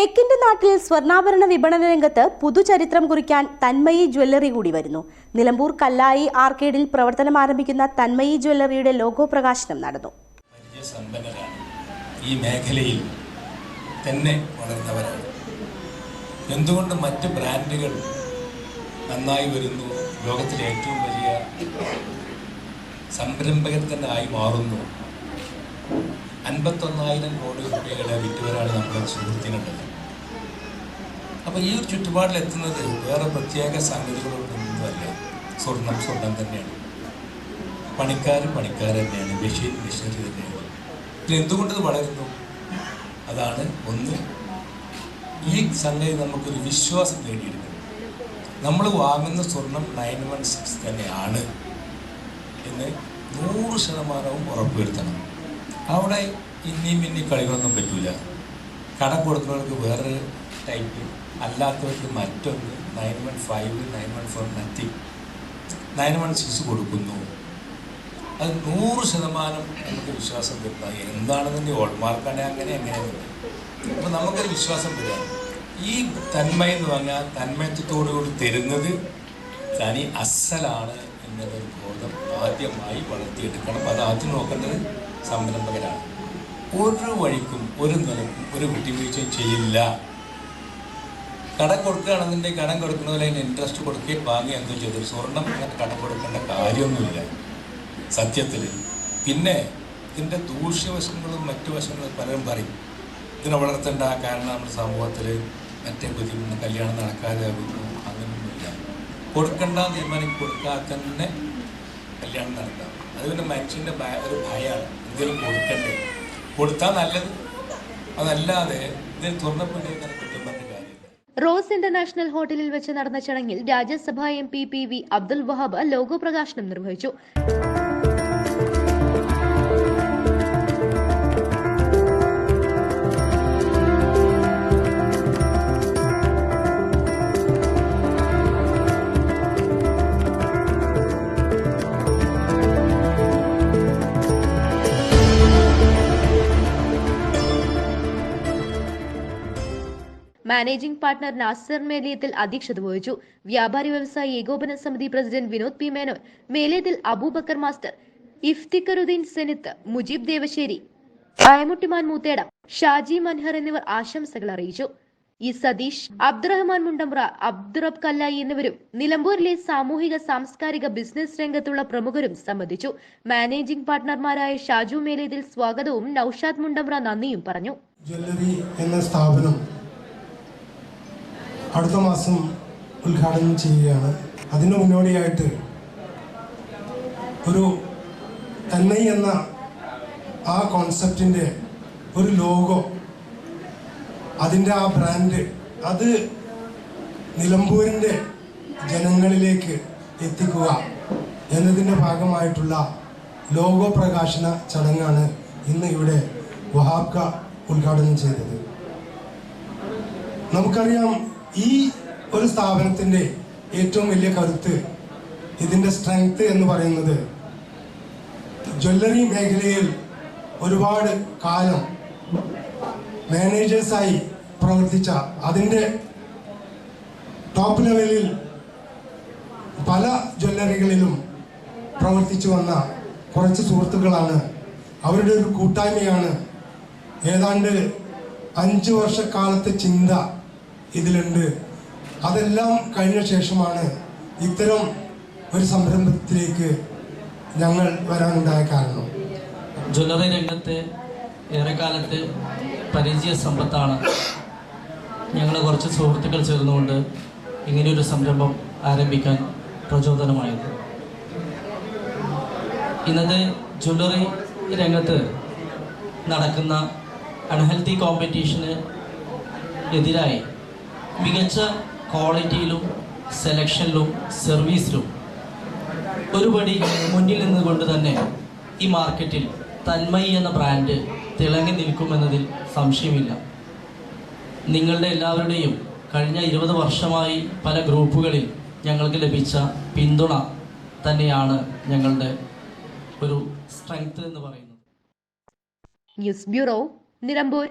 തേക്കിന്റെ നാട്ടിൽ സ്വർണാഭരണ വിപണന രംഗത്ത് പുതുചരിത്രം കുറിക്കാൻ തന്മയി ജ്വല്ലറി കൂടി വരുന്നു. നിലമ്പൂർ കല്ലായി ആർക്കേഡിൽ പ്രവർത്തനം ആരംഭിക്കുന്ന തന്മയി ജ്വല്ലറിയുടെ ലോഗോ പ്രകാശനം നടന്നു. ഈ മേഖലയിൽ തന്നെ വളർന്നവരാണ്. എന്തുകൊണ്ട് മറ്റ് ബ്രാൻഡുകൾ നന്നായി വരുന്നു? ലോകത്തിലെ ഏറ്റവും വലിയ സംരംഭകർ തന്നെ ആയി മാറുന്നു. അൻപത്തൊന്നായിരം കോടി രൂപയുടെ വിറ്റുവരാണ് നമ്മുടെ സുഹൃത്തിനുള്ളത് അപ്പോൾ ഈ ഒരു ചുറ്റുപാടിൽ എത്തുന്നത് വേറെ പ്രത്യേക സംഗതികളൊന്നുമല്ല സ്വർണം സ്വർണം തന്നെയാണ്. പണിക്കാർ പണിക്കാർ തന്നെയാണ്. മെഷീൻ മെഷീനറി തന്നെയാണ്. പിന്നെ എന്തുകൊണ്ട് ഇത് വളരുന്നു? അതാണ് ഒന്ന്. ഈ സംഗതി നമുക്കൊരു വിശ്വാസം നേടിയെടുക്കുന്നത് നമ്മൾ വാങ്ങുന്ന സ്വർണം നയൻ വൺ സിക്സ് തന്നെയാണ് എന്ന് നൂറ് ശതമാനവും ഉറപ്പുവരുത്തണം. അവിടെ ഇന്നി ഇനി കളികളൊന്നും പറ്റൂല. കടം കൊടുക്കുന്നവർക്ക് വേറൊരു ടൈപ്പ് അല്ലാത്തവർക്ക് മറ്റൊന്ന് nine one five nine one four nothing nine one six കൊടുക്കുന്നു. അത് നൂറ് ശതമാനം നമുക്ക് വിശ്വാസം വരുന്ന എന്താണെന്ന് ഓൾമാർക്കാണെ അങ്ങനെ എങ്ങനെയാണ് അപ്പോൾ നമുക്കൊരു വിശ്വാസം വരിക. ഈ തന്മ എന്ന് പറഞ്ഞാൽ തന്മയത്വത്തോടുകൂടി തരുന്നത് തനി അസലാണ് എന്നൊരു ബോധം ആദ്യമായി വളർത്തിയെടുക്കണം. അത് ആദ്യം നോക്കേണ്ടത് സംരംഭകരാണ്. ഒരു വഴിക്കും ഒരു നിലക്കും ഒരു വിട്ടുവീഴ്ചയും ചെയ്യില്ല. കടം കൊടുക്കുകയാണെന്നുണ്ടെങ്കിൽ കടം കൊടുക്കുന്നതിൽ അതിന് ഇൻട്രസ്റ്റ് കൊടുക്കുകയും വാങ്ങി എന്തോ ചെയ്തു. സ്വർണം അങ്ങനെ കടം കൊടുക്കേണ്ട കാര്യമൊന്നുമില്ല. സത്യത്തിൽ. പിന്നെ ഇതിന്റെ ദൂഷ്യവശങ്ങളും മറ്റു വശങ്ങളും പലരും പറയും. ഇതിനെ വളർത്തേണ്ട കാരണം നമ്മുടെ സമൂഹത്തിൽ മറ്റേ ബുദ്ധിമുട്ട് കല്യാണം നടക്കാതെ ആകുന്നു. അങ്ങനെയൊന്നുമില്ല. കൊടുക്കണ്ട തീരുമാനം കൊടുക്കാതെ തന്നെ കല്യാണം നടത്താം അത് പിന്നെ മനുഷ്യന്റെ ഒരു ഭയമാണ് എന്തെങ്കിലും കൊടുക്കണ്ടേ? കൊടുത്താൽ നല്ലത്. അതല്ലാതെ ഇതിൽ കുറ്റം പറഞ്ഞ റോസ് ഇന്റർനാഷണൽ ഹോട്ടലിൽ വെച്ച് നടന്ന ചടങ്ങിൽ Rajya Sabha M P P V Abdul Wahab logo പ്രകാശനം നിർവഹിച്ചു. മാനേജിംഗ് പാർട്ണർ നാസർ മേലിയത്തിൽ അധ്യക്ഷത വഹിച്ചു. വ്യാപാരി വ്യവസായി ഏകോപന സമിതി president Vinod P Menon മേലിയത്തിൽ Abubakar master Iftikharuddin Zenith Mujeeb Devassery അയമുട്ടിമാൻ മൂത്തേടം ഷാജി മൻഹർ എന്നിവർ ആശംസകൾ അറിയിച്ചു. ഇ സതീഷ് അബ്ദുറഹ്മാൻ മുണ്ടമ്ര അബ്ദുറബ് കല്ലായി എന്നിവരും നിലമ്പൂരിലെ സാമൂഹിക സാംസ്കാരിക ബിസിനസ് രംഗത്തുള്ള പ്രമുഖരും സംബന്ധിച്ചു. മാനേജിംഗ് പാർട്ണർമാരായ ഷാജു മേലേതിൽ സ്വാഗതവും നൌഷാദ് മുണ്ടമ്ര നന്ദിയും പറഞ്ഞു. ജ്വല്ലറി എന്ന സ്ഥാപനം അടുത്ത മാസം ഉദ്ഘാടനം ചെയ്യുകയാണ്. അതിന് മുന്നോടിയായിട്ട് ഒരു തന്നൈ എന്ന ആ കോൺസെപ്റ്റിന്റെ ഒരു ലോഗോ അതിന്റെ ആ ബ്രാൻഡ് അത് നിലമ്പൂരിന്റെ ജനങ്ങളിലേക്ക് എത്തിക്കുക എന്നതിന്റെ ഭാഗമായിട്ടുള്ള ലോഗോ പ്രകാശന ചടങ്ങാണ് ഇന്ന് ഇവിടെ വഹാബ്ക ഉദ്ഘാടനം ചെയ്തത്. നമുക്കറിയാം ഈ ഒരു സ്ഥാപനത്തിന്റെ ഏറ്റവും വലിയ കരുത്ത് ഇതിന്റെ സ്ട്രെങ്ത് എന്ന് പറയുന്നത് ജ്വല്ലറി മേഖലയിൽ ഒരുപാട് കാലം മാനേജേഴ്സായി പ്രവർത്തിച്ച അതിന്റെ ടോപ്പ് ലെവലിൽ പല ജ്വല്ലറികളിലും പ്രവർത്തിച്ചു വന്ന കുറച്ച് സുഹൃത്തുക്കളാണ്. അവരുടെ ഒരു കൂട്ടായ്മയാണ് ഏതാണ്ട് അഞ്ച് വർഷക്കാലത്തെ ചിന്ത ഇതിലുണ്ട്. അതെല്ലാം കഴിഞ്ഞ ശേഷമാണ് ഇത്തരം ഒരു സംരംഭത്തിലേക്ക് ഞങ്ങൾ വരാനുണ്ടായ കാരണം. ജ്വല്ലറി രംഗത്തെ ഏറെക്കാലത്തെ പരിചയ സമ്പത്താണ് ഞങ്ങൾ കുറച്ച് സുഹൃത്തുക്കൾ ചേർന്നുകൊണ്ട് ഇങ്ങനെയൊരു സംരംഭം ആരംഭിക്കാൻ പ്രചോദനമായത്. ഇന്നത്തെ ജ്വല്ലറി രംഗത്ത് നടക്കുന്ന അൺഹെൽത്തി കോമ്പറ്റീഷന് എതിരായി മികച്ച ക്വാളിറ്റിയിലും സെലക്ഷനിലും സർവീസിലും ഒരുപടി മുന്നിൽ നിന്നുകൊണ്ട് തന്നെ ഈ മാർക്കറ്റിൽ തന്മയി എന്ന ബ്രാൻഡ് തിളങ്ങി നിൽക്കുമെന്നതിൽ സംശയമില്ല. നിങ്ങളുടെ എല്ലാവരുടെയും കഴിഞ്ഞ ഇരുപത് വർഷമായി പല ഗ്രൂപ്പുകളിൽ ഞങ്ങൾക്ക് ലഭിച്ച പിന്തുണ തന്നെയാണ് ഞങ്ങളുടെ ഒരു സ്ട്രെങ്ത് എന്ന് പറയുന്നത്. News bureau Nilambur.